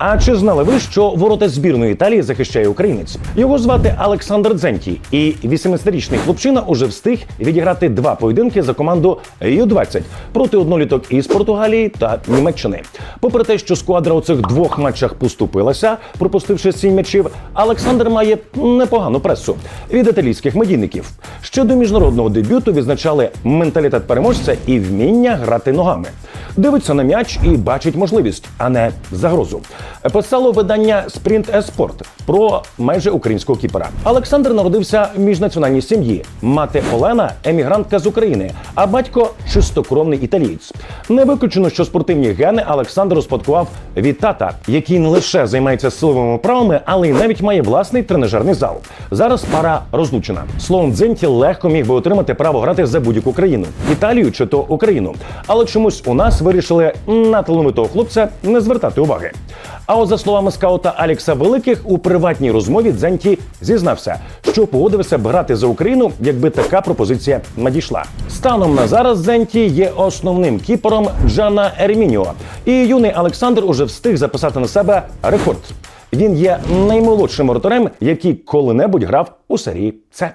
А чи знали ви, що ворота збірної Італії захищає українець? Його звати Олександр Дзенті, і 18-річний хлопчина уже встиг відіграти два поєдинки за команду Ю-20 проти одноліток із Португалії та Німеччини. Попри те, що сквадра у цих двох матчах поступилася, пропустивши сім м'ячів, Олександр має непогану пресу від італійських медійників. Щодо міжнародного дебюту відзначали менталітет переможця і вміння грати ногами. Дивиться на м'яч і бачить можливість, а не загрозу. Писало видання Sprint Esport про майже українського кіпера. Олександр народився в міжнаціональній сім'ї. Мати Олена емігрантка з України, а батько чистокровний італієць. Не виключено, що спортивні гени Олександр успадкував від тата, який не лише займається силовими правами, але й навіть має власний тренажерний зал. Зараз пара розлучена. Словом, Дзенті легко міг би отримати право грати за будь-яку країну Італію чи то Україну. Але чомусь у нас вирішили на талановитого хлопця не звертати уваги. А от за словами скаута Алекса Великих, у приватній розмові Дзенті зізнався, що погодився б грати за Україну, якби така пропозиція надійшла. Станом на зараз Дзенті є основним кіпером Джана Ермініо, і юний Олександр уже встиг записати на себе рекорд. Він є наймолодшим воротарем, який коли-небудь грав у серії С.